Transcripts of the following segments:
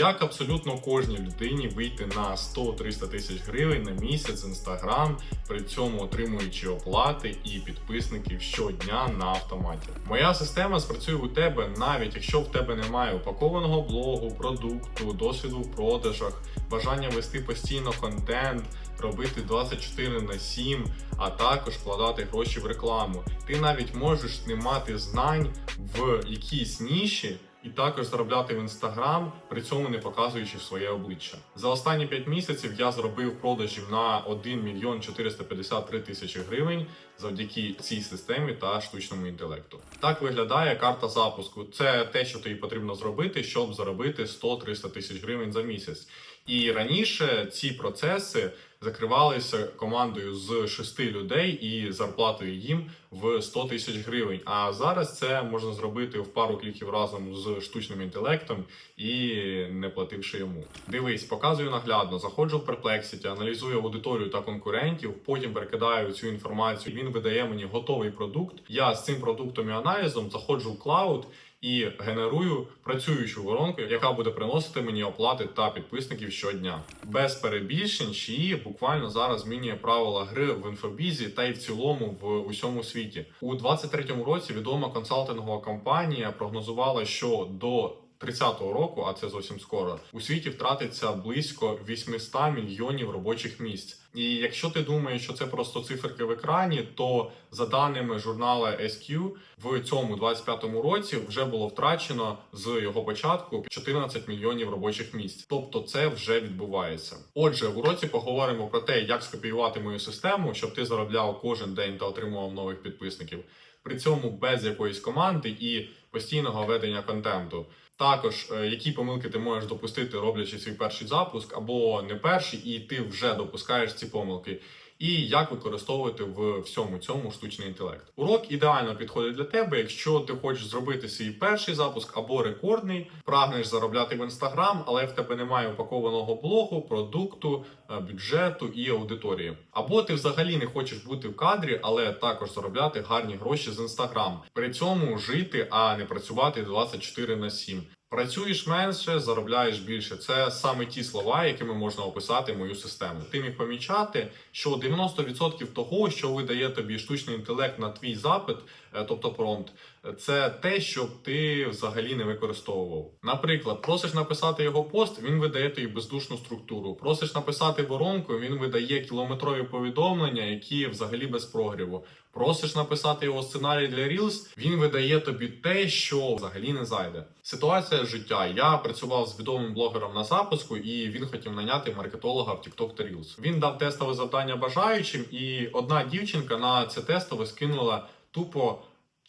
Як абсолютно кожній людині вийти на 100-300 тисяч гривень на місяць інстаграм, при цьому отримуючи оплати і підписників щодня на автоматі. Моя система спрацює у тебе навіть якщо в тебе немає упакованого блогу, продукту, досвіду в продажах, бажання вести постійно контент, робити 24 на 7, а також вкладати гроші в рекламу. Ти навіть можеш не мати знань в якійсь ніші. І також заробляти в інстаграм, при цьому не показуючи своє обличчя. За останні 5 місяців я зробив продажів на 1 мільйон 453 тисячі гривень завдяки цій системі та штучному інтелекту. Так виглядає карта запуску. Це те, що тобі потрібно зробити, щоб заробити 100-300 тисяч гривень за місяць. І раніше ці процеси закривалися командою з шести людей і зарплатою їм в 100 тисяч гривень. А зараз це можна зробити в пару кліків разом з штучним інтелектом і не плативши йому. Дивись, показую наглядно, заходжу в Perplexity, аналізую аудиторію та конкурентів, потім перекидаю цю інформацію. Він видає мені готовий продукт. Я з цим продуктом і аналізом заходжу в клауд і генерую працюючу воронку, яка буде приносити мені оплати та підписників щодня. Без перебільшень, чиї буквально зараз змінює правила гри в інфобізі та й в цілому в усьому світі. У 23-му році відома консалтингова компанія прогнозувала, що до 30-го року, а це зовсім скоро, у світі втратиться близько 800 мільйонів робочих місць. І якщо ти думаєш, що це просто циферки в екрані, то за даними журналу SQ, в цьому 25-му році вже було втрачено з його початку 14 мільйонів робочих місць. Тобто це вже відбувається. Отже, в уроці поговоримо про те, як скопіювати мою систему, щоб ти заробляв кожен день та отримував нових підписників. При цьому без якоїсь команди і постійного ведення контенту. Також е, які помилки ти можеш допустити, роблячи свій перший запуск, або не перший, і ти вже допускаєш ці помилки. І як використовувати в всьому цьому штучний інтелект. Урок ідеально підходить для тебе, якщо ти хочеш зробити свій перший запуск або рекордний, прагнеш заробляти в інстаграм, але в тебе немає упакованого блогу, продукту, е, бюджету і аудиторії. Або ти взагалі не хочеш бути в кадрі, але також заробляти гарні гроші з інстаграм. При цьому жити, а не працювати 24 на 7. Працюєш менше, заробляєш більше. Це саме ті слова, якими можна описати мою систему. Ти міг помічати, що 90% того, що видає тобі штучний інтелект на твій запит, е, тобто промпт, це те, що ти взагалі не використовував. Наприклад, просиш написати його пост, він видає тобі бездушну структуру. Просиш написати воронку, він видає кілометрові повідомлення, які взагалі без прогріву. Просиш написати його сценарій для Reels, він видає тобі те, що взагалі не зайде. Ситуація життя. Я працював з відомим блогером на запуску, і він хотів наняти маркетолога в TikTok та Reels. Він дав тестове завдання бажаючим, і одна дівчинка на це тестове скинула тупо.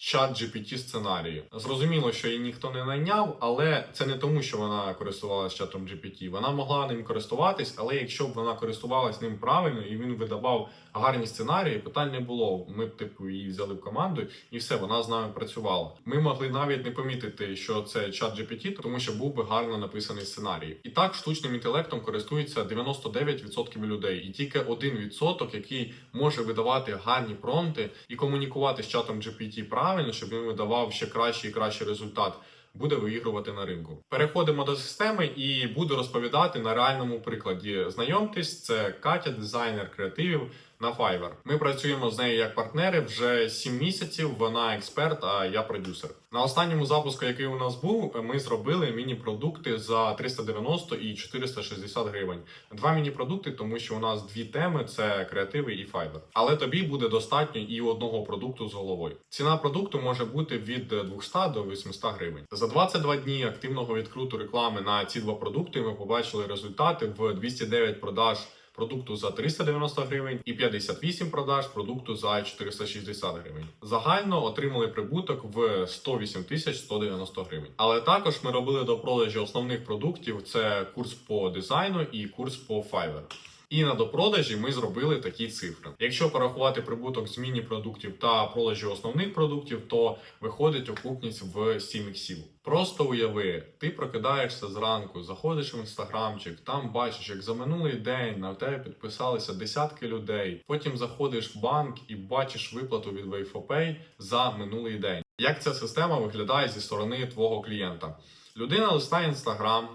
Чат GPT сценарії. Зрозуміло, що її ніхто не найняв, але це не тому, що вона користувалася чатом GPT. Вона могла ним користуватись, але якщо б вона користувалась ним правильно і він видавав гарні сценарії, питань не було. Ми б типу її взяли в команду, і все, вона з нами працювала. Ми могли навіть не помітити, що це чат GPT, тому що був би гарно написаний сценарій. І так штучним інтелектом користується 99% людей, і тільки 1%, який може видавати гарні промпти і комунікувати з чатом GPT правильно, щоб він видавав ще кращий і кращий результат. Буде виігрувати на ринку. Переходимо до системи і буду розповідати на реальному прикладі. Знайомтесь, це Катя, дизайнер креативів на Fiverr. Ми працюємо з нею як партнери вже 7 місяців. Вона експерт, а я продюсер. На останньому запуску, який у нас був, ми зробили міні-продукти за 390 і 460 гривень. Два міні-продукти, тому що у нас дві теми: це креативи і Fiverr. Але тобі буде достатньо і одного продукту з головою. Ціна продукту може бути від 200 до 800 гривень. За 22 дні активного відкруту реклами на ці два продукти ми побачили результати в 209 продаж продукту за 390 гривень і 58 продаж продукту за 460 гривень. Загально отримали прибуток в 108 тисяч 190 гривень. Але також ми робили до продажі основних продуктів: це курс по дизайну і курс по Fiverr. І на допродажі ми зробили такі цифри. Якщо порахувати прибуток з міні-продуктів та продажі основних продуктів, то виходить окупність в 7 іксів. Просто уяви, ти прокидаєшся зранку, заходиш в інстаграмчик, там бачиш, як за минулий день на тебе підписалися десятки людей. Потім заходиш в банк і бачиш виплату від Wayfopay за минулий день. Як ця система виглядає зі сторони твого клієнта? Людина листає інстаграм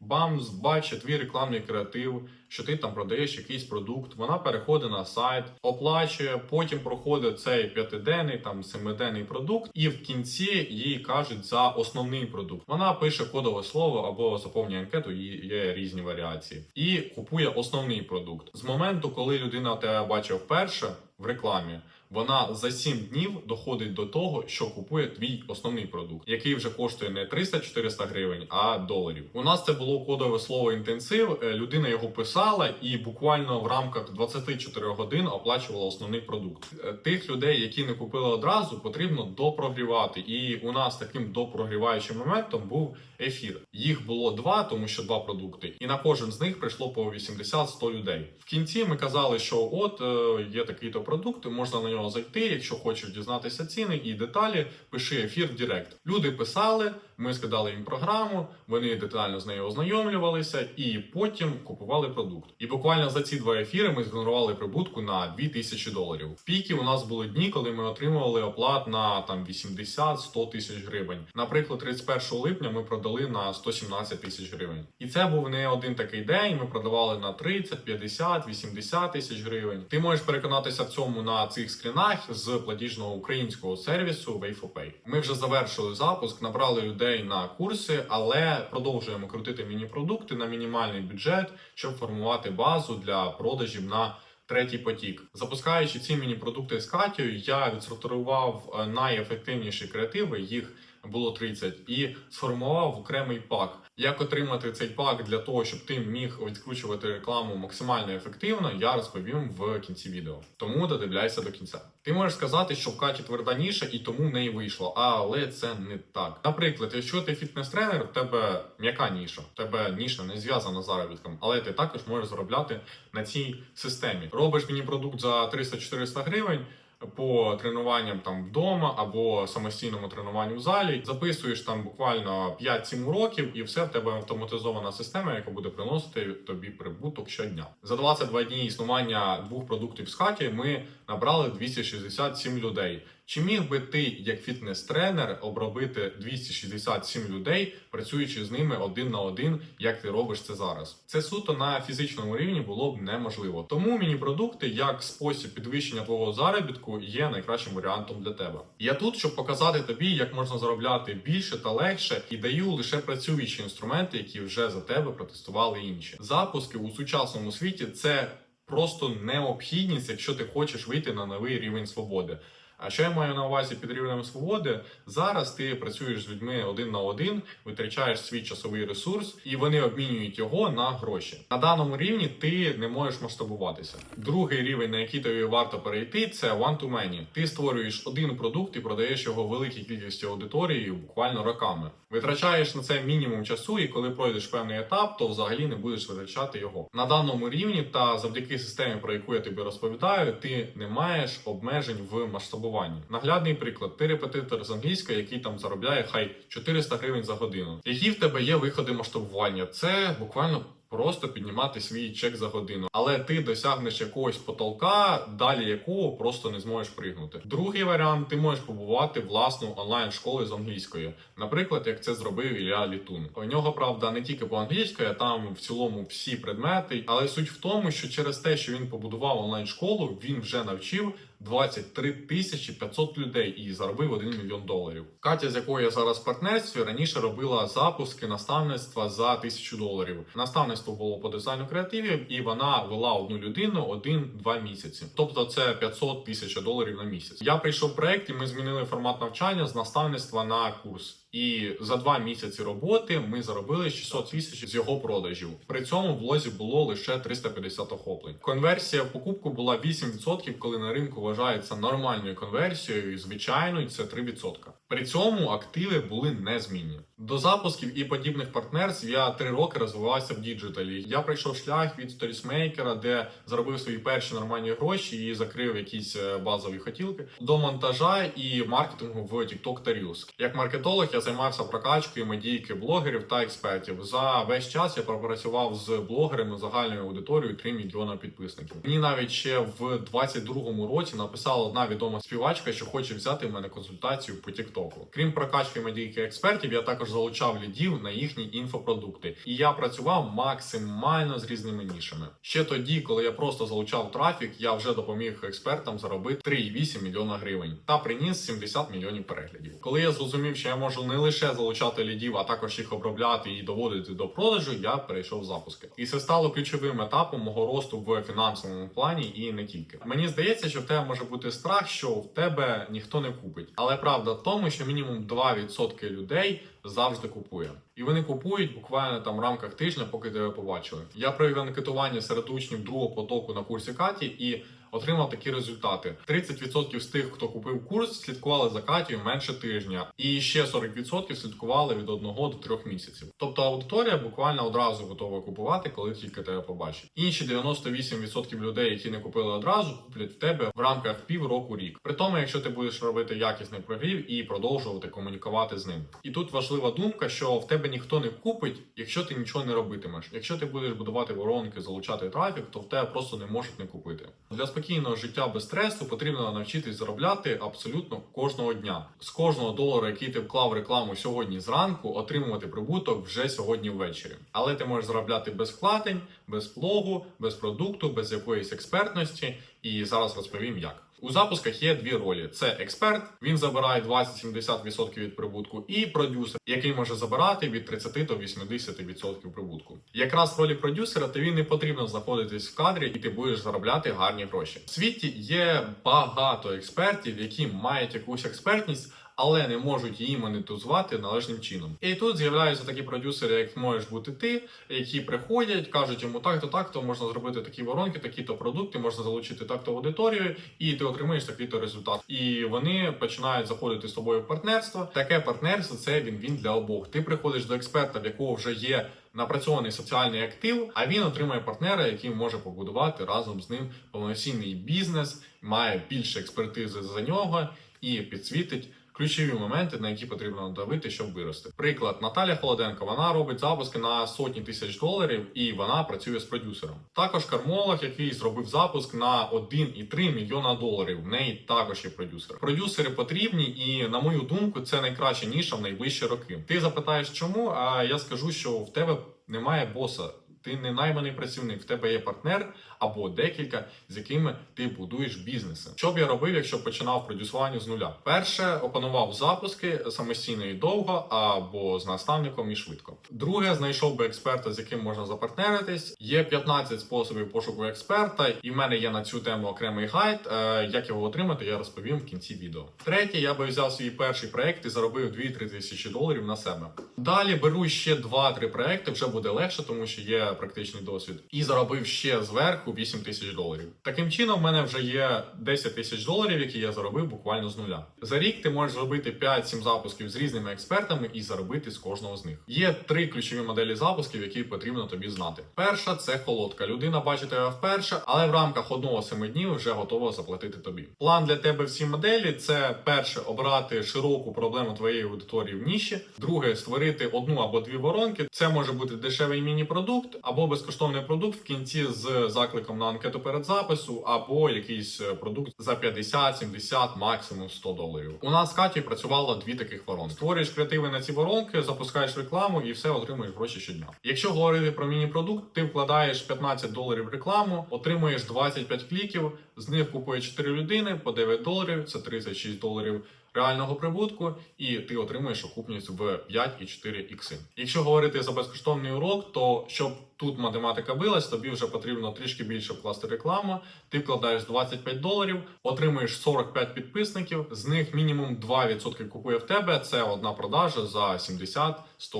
Бамс бачить твій рекламний креатив, що ти там продаєш якийсь продукт. Вона переходить на сайт, оплачує, потім проходить цей п'ятиденний, там семиденний продукт, і в кінці їй кажуть за основний продукт. Вона пише кодове слово або заповнює анкету, є різні варіації, і купує основний продукт. З моменту, коли людина тебе бачить вперше в рекламі. Вона за 7 днів доходить до того, що купує твій основний продукт, який вже коштує не 300-400 гривень, а доларів. У нас це було кодове слово інтенсив. е, Людина його писала і буквально в рамках 24 годин оплачувала основний продукт. Е, Тих людей, які не купили одразу, потрібно допрогрівати. І у нас таким допрогріваючим моментом був ефір. Їх було два, тому що два продукти, і на кожен з них прийшло по 80-100 людей. В кінці ми казали, що от е, є такий-то продукт, можна на нього зайти. Якщо хочеш дізнатися ціни і деталі, пиши ефір в Директ. Люди писали, ми скидали їм програму, вони детально з нею ознайомлювалися і потім купували продукт. І буквально за ці два ефіри ми згенерували прибутку на 2000 доларів. В піки у нас були дні, коли ми отримували оплат на там 80-100 тисяч гривень. Наприклад, 31 липня ми продали на 117 тисяч гривень. І це був не один такий день. Ми продавали на 30, 50, 80 тисяч гривень. Ти можеш переконатися в цьому на цих скрінах з платіжного українського сервісу Wayfopay. Ми вже завершили запуск, набрали людей на курси, але продовжуємо крутити міні-продукти на мінімальний бюджет, щоб формувати базу для продажів на третій потік. Запускаючи ці міні-продукти з Катією, я відсортував е, найефективніші креативи. Їх було 30, і сформував окремий пак. Як отримати цей пак для того, щоб ти міг відкручувати рекламу максимально ефективно, я розповім в кінці відео. Тому додивляйся до кінця. Ти можеш сказати, що в Каті тверда ніша і тому в неї вийшло, але це не так. Наприклад, якщо ти фітнес-тренер, в тебе м'яка ніша, в тебе ніша не зв'язана з заробітком, але ти також можеш заробляти на цій системі. Робиш мені продукт за 300-400 гривень по тренуванням там вдома або самостійному тренуванню в залі. Записуєш там буквально 5-7 уроків, і все в тебе автоматизована система, яка буде приносити тобі прибуток щодня. За 22 дні існування двох продуктів з хаті ми набрали 267 людей. Чи міг би ти, як фітнес-тренер, обробити 267 людей, працюючи з ними один на один, як ти робиш це зараз? Це суто на фізичному рівні було б неможливо. Тому міні-продукти, як спосіб підвищення твого заробітку, є найкращим варіантом для тебе. Я тут, щоб показати тобі, як можна заробляти більше та легше, і даю лише працюючі інструменти, які вже за тебе протестували інші. Запуски у сучасному світі це просто необхідність, якщо ти хочеш вийти на новий рівень свободи. А що я маю на увазі під рівнем свободи? Зараз ти працюєш з людьми один на один, витрачаєш свій часовий ресурс, і вони обмінюють його на гроші. На даному рівні ти не можеш масштабуватися. Другий рівень, на який тобі варто перейти, це one-to-many. Ти створюєш один продукт і продаєш його великій кількості аудиторії буквально роками. Витрачаєш на це мінімум часу, і коли пройдеш певний етап, то взагалі не будеш витрачати його. На даному рівні та завдяки системі, про яку я тобі розповідаю, ти не маєш обмежень в масштабуванні. Наглядний приклад: ти репетитор з англійської, який там заробляє хай 400 гривень за годину. Які в тебе є виходи масштабування? Це буквально. Просто піднімати свій чек за годину, але ти досягнеш якогось потолка, далі якого просто не зможеш пригнути. Другий варіант ти можеш побувати власну онлайн школу з англійської, наприклад, як це зробив Ілля Літун. У нього правда не тільки по англійської, там в цілому всі предмети. Але суть в тому, що через те, що він побудував онлайн школу, він вже навчив 23 тисячі 500 людей і заробив 1 мільйон доларів. Катя, з якою я зараз в партнерстві, раніше робила запуски наставництва за тисячу доларів. Наставництво було по дизайну креативів, і вона вела одну людину один-два місяці. Тобто це 500 тисяч доларів на місяць. Я прийшов в проект, і ми змінили формат навчання з наставництва на курс. І за два місяці роботи ми заробили 600 тисяч з його продажів. При цьому в лозі було лише 350 охоплень. Конверсія в покупку була 8%, коли на ринку вважається нормальною конверсією, і Звичайно, це 3%. При цьому активи були незмінні. До запусків і подібних партнерств я три роки розвивався в діджиталі. Я пройшов шлях від сторісмейкера, де заробив свої перші нормальні гроші і закрив якісь е, базові хотілки, до монтажа і маркетингу в TikTok та Reels. Як маркетолог я займався прокачкою медійки блогерів та експертів. За весь час я пропрацював з блогерами загальною аудиторією 3 мільйона підписників. Мені навіть ще в 22-му році написала одна відома співачка, що хоче взяти в мене консультацію по Тіктоку. Крім прокачки медійки експертів, я також залучав лідів на їхні інфопродукти, і я працював максимально з різними нішами. Ще тоді, коли я просто залучав трафік, я вже допоміг експертам заробити 3,8 мільйона гривень та приніс 70 мільйонів переглядів. Коли я зрозумів, що я можу не лише залучати лідів, а також їх обробляти і доводити до продажу, я перейшов в запуски. І це стало ключовим етапом мого росту в фінансовому плані і не тільки. Мені здається, що в тебе може бути страх, що в тебе ніхто не купить. Але правда в тому, що мінімум 2% людей завжди купує. І вони купують буквально там в рамках тижня, поки тебе побачили. Я провів анкетування серед учнів другого потоку на курсі Каті і отримав такі результати: 30% з тих, хто купив курс, слідкували за Катією менше тижня, і ще 40% слідкували від 1 до 3 місяців. Тобто аудиторія буквально одразу готова купувати, коли тільки тебе побачить. Інші 98% людей, які не купили одразу, куплять в тебе в рамках півроку рік. При тому, якщо ти будеш робити якісний прогрів і продовжувати комунікувати з ним. І тут важлива думка, що в тебе ніхто не купить, якщо ти нічого не робитимеш. Якщо ти будеш будувати воронки, залучати трафік, то в тебе просто не можуть не купити. Для спокійного життя без стресу потрібно навчитись заробляти абсолютно кожного дня. З кожного долара, який ти вклав рекламу сьогодні зранку, отримувати прибуток вже сьогодні ввечері. Але ти можеш заробляти без вкладень, без плогу, без продукту, без якоїсь експертності. І зараз розповім як. У запусках є дві ролі: це експерт, він забирає 20-70% від прибутку, і продюсер, який може забирати від 30 до 80% прибутку. Якраз в ролі продюсера тобі не потрібно знаходитись в кадрі, і ти будеш заробляти гарні гроші. В світі є багато експертів, які мають якусь експертність. Але не можуть її монетизувати належним чином. І тут з'являються такі продюсери, як можеш бути ти, які приходять, кажуть йому так, то так, то можна зробити такі воронки, такі-то продукти, можна залучити так-то аудиторію, і ти отримаєш такий-то результат. І вони починають заходити з тобою в партнерство. Таке партнерство це він він для обох. Ти приходиш до експерта, в якого вже є напрацьований соціальний актив, а він отримує партнера, який може побудувати разом з ним повноцінний бізнес, має більше експертизи за нього і підсвітить. Ключові моменти, на які потрібно надавити, щоб вирости. Приклад Наталя Холоденко. Вона робить запуски на сотні тисяч доларів, і вона працює з продюсером. Також кармолог, який зробив запуск на 1,3 мільйона доларів. В неї також є продюсер. Продюсери потрібні, і на мою думку, це найкраща ніша в найближчі роки. Ти запитаєш, чому? А я скажу, що в тебе немає боса. Ти не найманий працівник, в тебе є партнер або декілька, з якими ти будуєш бізнеси. Що б я робив, якщо починав продюсування з нуля? Перше опанував запуски самостійно і довго, або з наставником і швидко. Друге, знайшов би експерта, з яким можна запартнеритись. Є 15 способів пошуку експерта, і в мене є на цю тему окремий гайд. Е, Як його отримати, я розповім в кінці відео. Третє, я би взяв свій перший проект і заробив 2-3 тисячі доларів на себе. Далі беру ще 2-3 проекти, вже буде легше, тому що є практичний досвід, і заробив ще зверху 8 тисяч доларів. Таким чином, в мене вже є 10 тисяч доларів, які я заробив буквально з нуля. За рік ти можеш зробити 5-7 запусків з різними експертами і заробити з кожного з них. Є три ключові моделі запусків, які потрібно тобі знати. Перша це холодка. Людина бачить тебе вперше, але в рамках одного семи днів вже готова заплатити тобі. План для тебе всі моделі це перше обрати широку проблему твоєї аудиторії в ніші. Друге створити одну або дві воронки. Це може бути дешевий міні-продукт або безкоштовний продукт в кінці з закликом на анкету перед запису, або якийсь е, продукт за 50, 70, максимум 100 доларів. У нас з Катєю працювало дві таких воронки. Створюєш креативи на ці воронки, запускаєш рекламу і все отримуєш гроші щодня. Якщо говорити про міні-продукт, ти вкладаєш 15 доларів в рекламу, отримуєш 25 кліків, з них купує 4 людини по 9 доларів, це 36 доларів реального прибутку, і ти отримуєш окупність в 5,4 ікси. Якщо говорити за безкоштовний урок, то щоб тут математика билась, тобі вже потрібно трішки більше вкласти рекламу. Ти вкладаєш 25 доларів, отримуєш 45 підписників, з них мінімум 2% купує в тебе. Це одна продажа за 70-100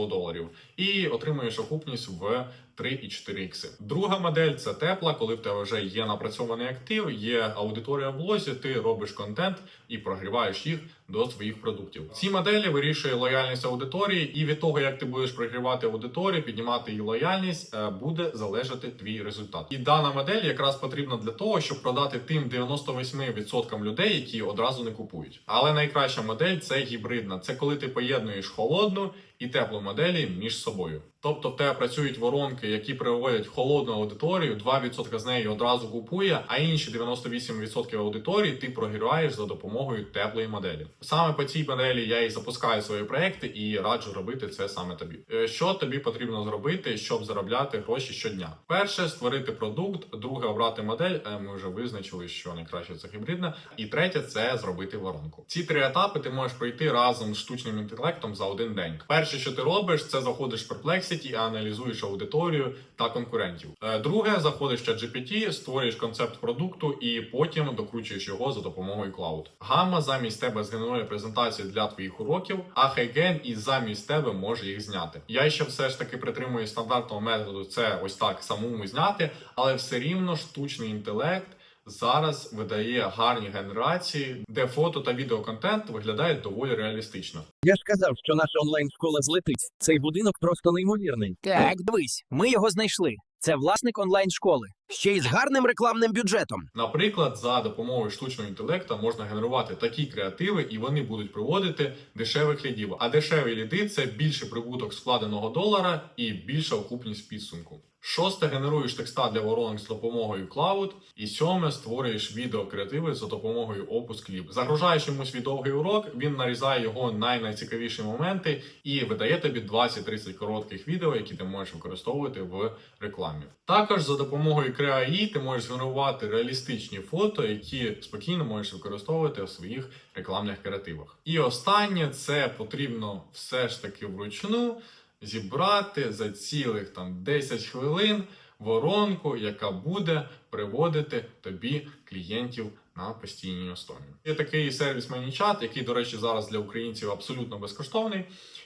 доларів, і отримуєш окупність в 3,4 ікси. Друга модель це тепла, коли в тебе вже є напрацьований актив, є аудиторія в блозі, ти робиш контент і прогріваєш їх до своїх продуктів. Ці моделі вирішує лояльність аудиторії, і від того, як ти будеш прогрівати аудиторію, піднімати її лояльність, е, буде залежати твій результат. І дана модель якраз потрібна для того, щоб продати тим 98% людей, які одразу не купують. Але найкраща модель це гібридна. Це коли ти поєднуєш холодну і теплу моделі між собою. Тобто в тебе працюють воронки, які приводять холодну аудиторію, 2% з неї одразу купує, а інші 98% аудиторії ти прогріваєш за допомогою теплої моделі. Саме по цій моделі я і запускаю свої проекти і раджу робити це саме тобі. Е, Що тобі потрібно зробити, щоб заробляти гроші щодня? Перше створити продукт, друге обрати модель. е, Ми вже визначили, що найкраще це гібридна. І третє це зробити воронку. Ці три етапи ти можеш пройти разом з штучним інтелектом за один день. Перше, що ти робиш, це заходиш в Perplexity аналізуєш аудиторію та конкурентів. Е, Друге, заходиш в ChatGPT, створюєш концепт продукту і потім докручуєш його за допомогою Cloud. Gamma замість тебе згенерує презентації для твоїх уроків, а Heigen і замість тебе може їх зняти. Я ще все ж таки притримую стандартного методу. Це ось так самому зняти, але все рівно штучний інтелект. Зараз видає гарні генерації, де фото та відеоконтент виглядають доволі реалістично. Я ж казав, що наша онлайн-школа злетить. Цей будинок просто неймовірний. Так, дивись, ми його знайшли. Це власник онлайн-школи. Ще й з гарним рекламним бюджетом. Наприклад, за допомогою штучного інтелекту можна генерувати такі креативи, і вони будуть приводити дешевих лідів. А дешеві ліди це більший прибуток складеного долара і більша окупність підсумку. Шосте генеруєш текста для воронок з допомогою Cloud. І сьоме створюєш відеокреативи за допомогою Opus Clip. Загружаєш йомусь довгий урок, він нарізає його найцікавіші моменти і видає тобі 20-30 коротких відео, які ти можеш використовувати в рекламі. Також за допомогою CreaI ти можеш згенерувати реалістичні фото, які спокійно можеш використовувати в своїх рекламних креативах. І останнє це потрібно все ж таки вручну зібрати за цілих там 10 хвилин воронку, яка буде приводити тобі клієнтів на постійній основі. Є такий сервіс ManyChat, який, до речі, зараз для українців абсолютно безкоштовний.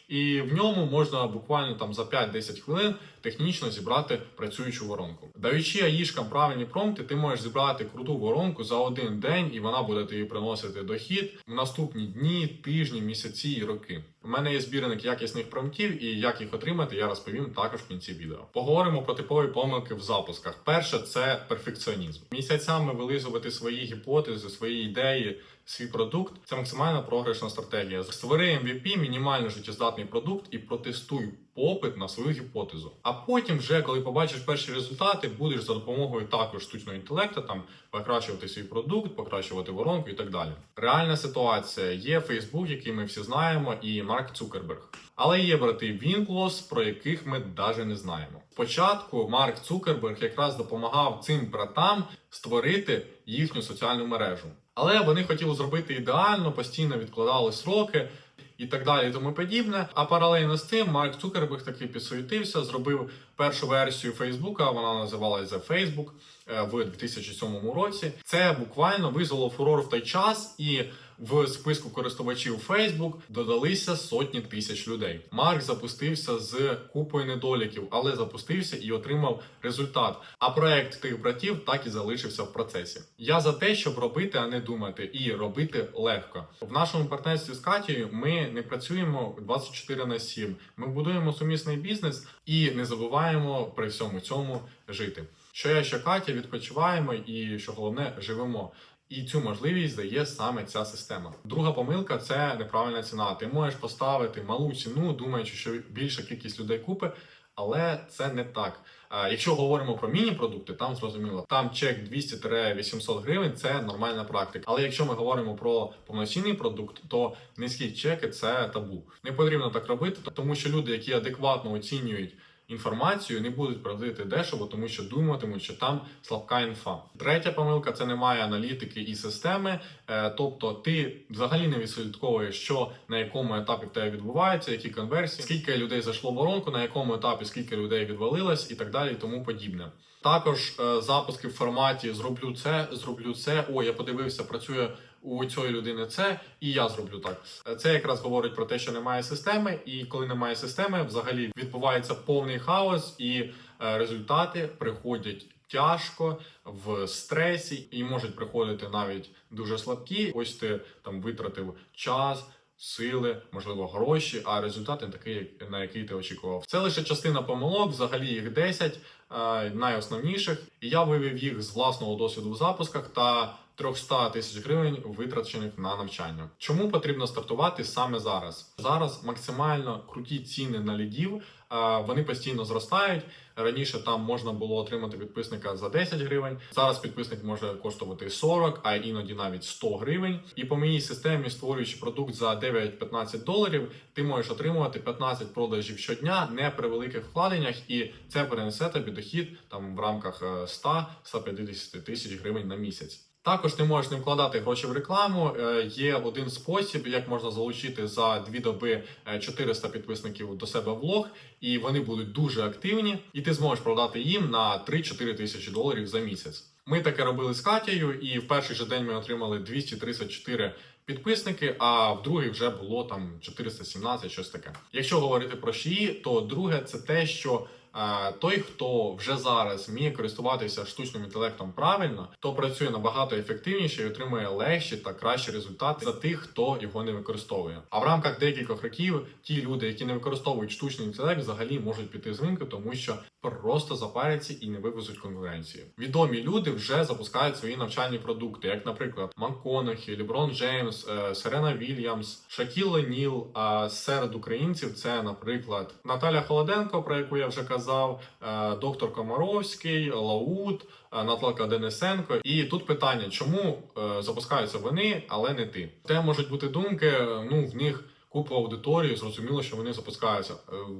І в ньому можна буквально там за 5-10 хвилин технічно зібрати працюючу воронку. Даючи аїшкам правильні промпти, ти можеш зібрати круту воронку за один день, і вона буде тобі приносити дохід в наступні дні, тижні, місяці і роки. У мене є збірник якісних промптів, і як їх отримати, я розповім також в кінці відео. Поговоримо про типові помилки в запусках. Перше це перфекціонізм. Місяцями вилизувати свої гіпотези, свої ідеї. Свій продукт це максимально програшна стратегія. Створи MVP, мінімально життєздатний продукт і протестуй попит на свою гіпотезу. А потім, вже коли побачиш перші результати, будеш за допомогою також штучного інтелекту там покращувати свій продукт, покращувати воронку і так далі. Реальна ситуація є Facebook, який ми всі знаємо, і Марк Цукерберг. Але є брати Вінклос, про яких ми навіть не знаємо. Спочатку Марк Цукерберг якраз допомагав цим братам створити їхню соціальну мережу. Але вони хотіли зробити ідеально, постійно відкладали сроки і так далі, і тому подібне. А паралельно з цим Марк Цукерберг таки підсуетився, зробив першу версію Фейсбука. Вона називалася The Facebook е, в 2007 році. Це буквально визвало фурор в той час і. В списку користувачів Facebook додалися сотні тисяч людей. Марк запустився з купою недоліків, але запустився і отримав результат. А проект тих братів так і залишився в процесі. Я за те, щоб робити, а не думати, і робити легко. В нашому партнерстві з Катією ми не працюємо 24 на 7. Ми будуємо сумісний бізнес і не забуваємо при всьому цьому жити. Що я, що Катя відпочиваємо, і що головне, живемо. І цю можливість дає саме ця система. Друга помилка це неправильна ціна. Ти можеш поставити малу ціну, думаючи, що більша кількість людей купить, але це не так. Якщо говоримо про міні-продукти, там зрозуміло, там чек 200-800 гривень це нормальна практика. Але якщо ми говоримо про повноцінний продукт, то низькі чеки це табу. Не потрібно так робити, тому що люди, які адекватно оцінюють інформацію, не будуть платити дешево, тому що думатимуть, що там слабка інфа. Третя помилка це немає аналітики і системи. Е, Тобто, ти взагалі не відслідковуєш, що на якому етапі в тебе відбувається, які конверсії, скільки людей зайшло в воронку, на якому етапі скільки людей відвалилось, і так далі, і тому подібне. Також е, запуски в форматі зроблю це, зроблю це. О, я подивився, працює у цієї людини це, і я зроблю так. Це якраз говорить про те, що немає системи, і коли немає системи, взагалі відбувається повний хаос, і е, результати приходять. Тяжко в стресі і можуть приходити навіть дуже слабкі. Ось ти там витратив час, сили, можливо, гроші, а результат не такий, на який ти очікував. Це лише частина помилок, взагалі їх 10 е, найосновніших, і я вивів їх з власного досвіду в запусках та 300 тисяч гривень витрачених на навчання. Чому потрібно стартувати саме зараз? Зараз максимально круті ціни на лідів, е, вони постійно зростають. Раніше там можна було отримати підписника за 10 гривень. Зараз підписник може коштувати 40, а іноді навіть 100 гривень. І по моїй системі, створюючи продукт за 9-15 доларів, ти можеш отримувати 15 продажів щодня, не при великих вкладеннях, і це перенесе тобі дохід там в рамках е, 100-150 тисяч гривень на місяць. Також ти можеш не вкладати гроші в рекламу. Е, Є один спосіб, як можна залучити за дві доби е, 400 підписників до себе в влог, і вони будуть дуже активні, і ти зможеш продати їм на 3-4 тисячі доларів за місяць. Ми таке робили з Катєю, і в перший же день ми отримали 234 підписники, а в другий вже було там 417, щось таке. Якщо говорити про шиї, то друге це те, що е, той, хто вже зараз вміє користуватися штучним інтелектом правильно, то працює набагато ефективніше і отримує легші та кращі результати за тих, хто його не використовує. А в рамках декількох років ті люди, які не використовують штучний інтелект, взагалі можуть піти з ринку, тому що просто запаряться і не вивезуть конкуренцію. Відомі люди вже запускають свої навчальні продукти, як, наприклад, МакКонахі, Ліброн Джеймс, е, Серена Вільямс, Шакіл Леніл. А серед українців це, наприклад, Наталя Холоденко, про яку я вже казав, е, доктор Комаровський, Лаут. е, Наталка Денисенко, і тут питання, чому е, запускаються вони, але не ти? Те можуть бути думки. Ну в них купа аудиторії, зрозуміло, що вони запускаються.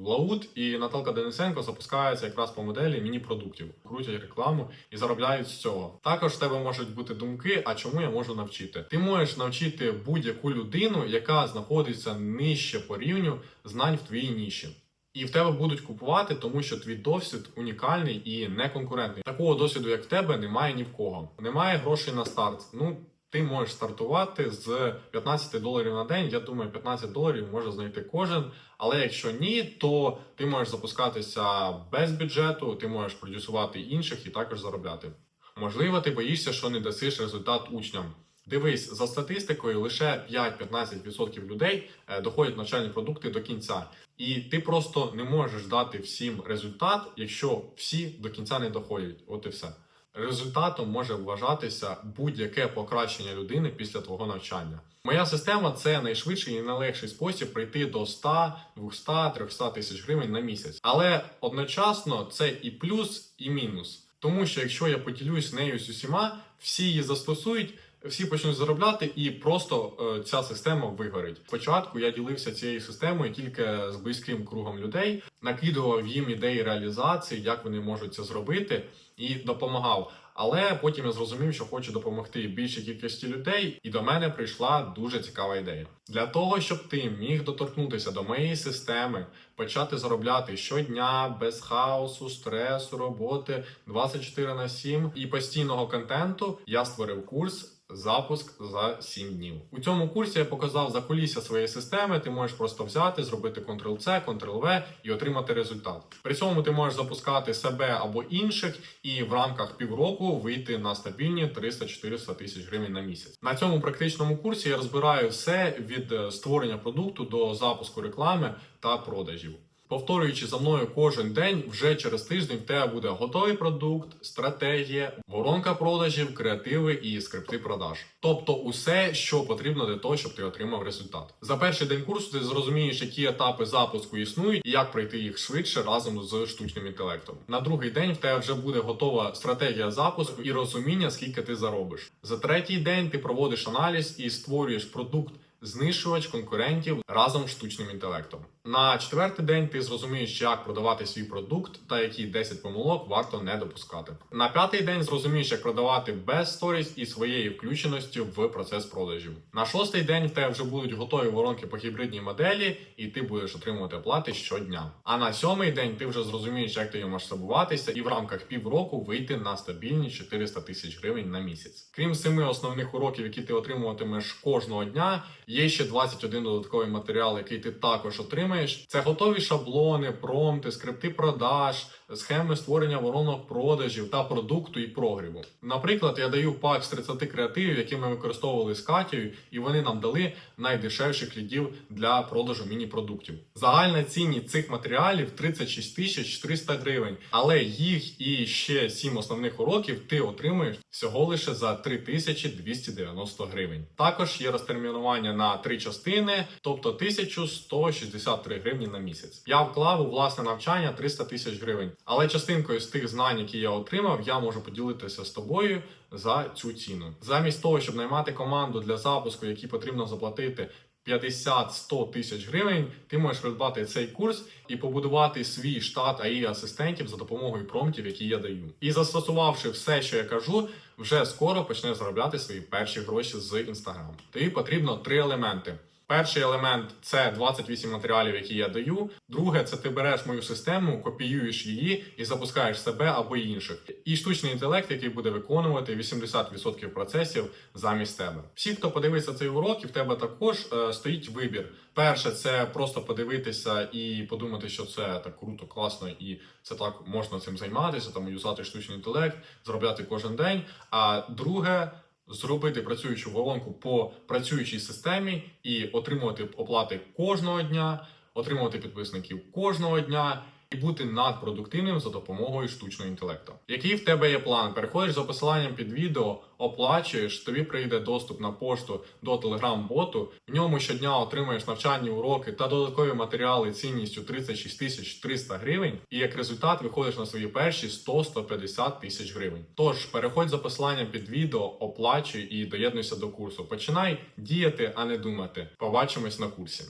Лаут і Наталка Денисенко запускаються якраз по моделі міні-продуктів, крутять рекламу і заробляють з цього. Також в тебе можуть бути думки, а чому я можу навчити? Ти можеш навчити будь-яку людину, яка знаходиться нижче по рівню знань в твоїй ніші. І в тебе будуть купувати, тому що твій досвід унікальний і неконкурентний. Такого досвіду, як в тебе, немає ні в кого. Немає грошей на старт. Ну ти можеш стартувати з 15 доларів на день. Я думаю, 15 доларів може знайти кожен. Але якщо ні, то ти можеш запускатися без бюджету, ти можеш продюсувати інших і також заробляти. Можливо, ти боїшся, що не дасиш результат учням. Дивись, за статистикою, лише 5-15% людей е, доходять навчальні продукти до кінця. І ти просто не можеш дати всім результат, якщо всі до кінця не доходять. От і все. Результатом може вважатися будь-яке покращення людини після твого навчання. Моя система це найшвидший і найлегший спосіб прийти до 100, 200, 300 тисяч гривень на місяць. Але одночасно це і плюс, і мінус. Тому що якщо я поділюсь нею з усіма, всі її застосують, всі почнуть заробляти, і просто е, ця система вигорить. Спочатку я ділився цією системою тільки з близьким кругом людей, накидував їм ідеї реалізації, як вони можуть це зробити, і допомагав. Але потім я зрозумів, що хочу допомогти більшій кількості людей, і до мене прийшла дуже цікава ідея. Для того, щоб ти міг доторкнутися до моєї системи, почати заробляти щодня без хаосу, стресу, роботи 24 на 7 і постійного контенту, я створив курс. Запуск за 7 днів. У цьому курсі я показав закулісся своєї системи. Ти можеш просто взяти, зробити Ctrl-C, Ctrl-V і отримати результат. При цьому ти можеш запускати себе або інших, і в рамках півроку вийти на стабільні 300-400 тисяч гривень на місяць. На цьому практичному курсі я розбираю все від е, створення продукту до запуску реклами та продажів. Повторюючи за мною кожен день, вже через тиждень в тебе буде готовий продукт, стратегія, воронка продажів, креативи і скрипти продаж. Тобто усе, що потрібно для того, щоб ти отримав результат. За перший день курсу ти зрозумієш, які етапи запуску існують і як пройти їх швидше разом з штучним інтелектом. На другий день в тебе вже буде готова стратегія запуску і розуміння, скільки ти заробиш. За третій день ти проводиш аналіз і створюєш продукт знищувач конкурентів разом з штучним інтелектом. На четвертий день ти зрозумієш, як продавати свій продукт та які 10 помилок варто не допускати. На п'ятий день зрозумієш, як продавати без сторіс і своєю включеністю в процес продажів. На шостий день в тебе вже будуть готові воронки по гібридній моделі, і ти будеш отримувати оплати щодня. А на сьомий день ти вже зрозумієш, як її масштабуватися, і в рамках півроку вийти на стабільні 400 тисяч гривень на місяць. Крім семи основних уроків, які ти отримуватимеш кожного дня, є ще 21 додатковий матеріал, який ти також отримаєш. Це готові шаблони, промти, скрипти продаж, схеми створення воронок продажів та продукту і прогріву. Наприклад, я даю пак з 30 креативів, які ми використовували з Катєю, і вони нам дали найдешевших лідів для продажу міні-продуктів. Загальна цінність цих матеріалів 36 тисяч 300 гривень, але їх і ще 7 основних уроків ти отримуєш всього лише за 3290 гривень. Також є розтермінування на три частини, тобто 1163 гривні на місяць. Я вклав у власне навчання 300 тисяч гривень, але частинкою з тих знань, які я отримав, я можу поділитися з тобою за цю ціну. Замість того, щоб наймати команду для запуску, які потрібно заплатити 50-100 тисяч гривень, ти можеш придбати цей курс і побудувати свій штат АІ асистентів за допомогою промптів, які я даю. І застосувавши все, що я кажу, вже скоро почнеш заробляти свої перші гроші з інстаграму. Тобі потрібно три елементи. Перший елемент це 28 матеріалів, які я даю. Друге, це ти береш мою систему, копіюєш її і запускаєш себе або інших. І штучний інтелект, який буде виконувати 80% процесів замість тебе. Всі, хто подивиться цей урок, і в тебе також е, стоїть вибір. Перше, це просто подивитися і подумати, що це так круто, класно, і це так можна цим займатися, там юзати штучний інтелект, заробляти кожен день. А друге. Зробити працюючу воронку по працюючій системі і отримувати оплати кожного дня, отримувати підписників кожного дня і бути надпродуктивним за допомогою штучного інтелекту. Який в тебе є план? Переходиш за посиланням під відео, оплачуєш, тобі прийде доступ на пошту до телеграм-боту. В ньому щодня отримаєш навчальні уроки та додаткові матеріали цінністю 36 тисяч 300 гривень. І як результат виходиш на свої перші 100-150 тисяч гривень. Тож переходь за посиланням під відео, оплачуй і доєднуйся до курсу. Починай діяти, а не думати. Побачимось на курсі.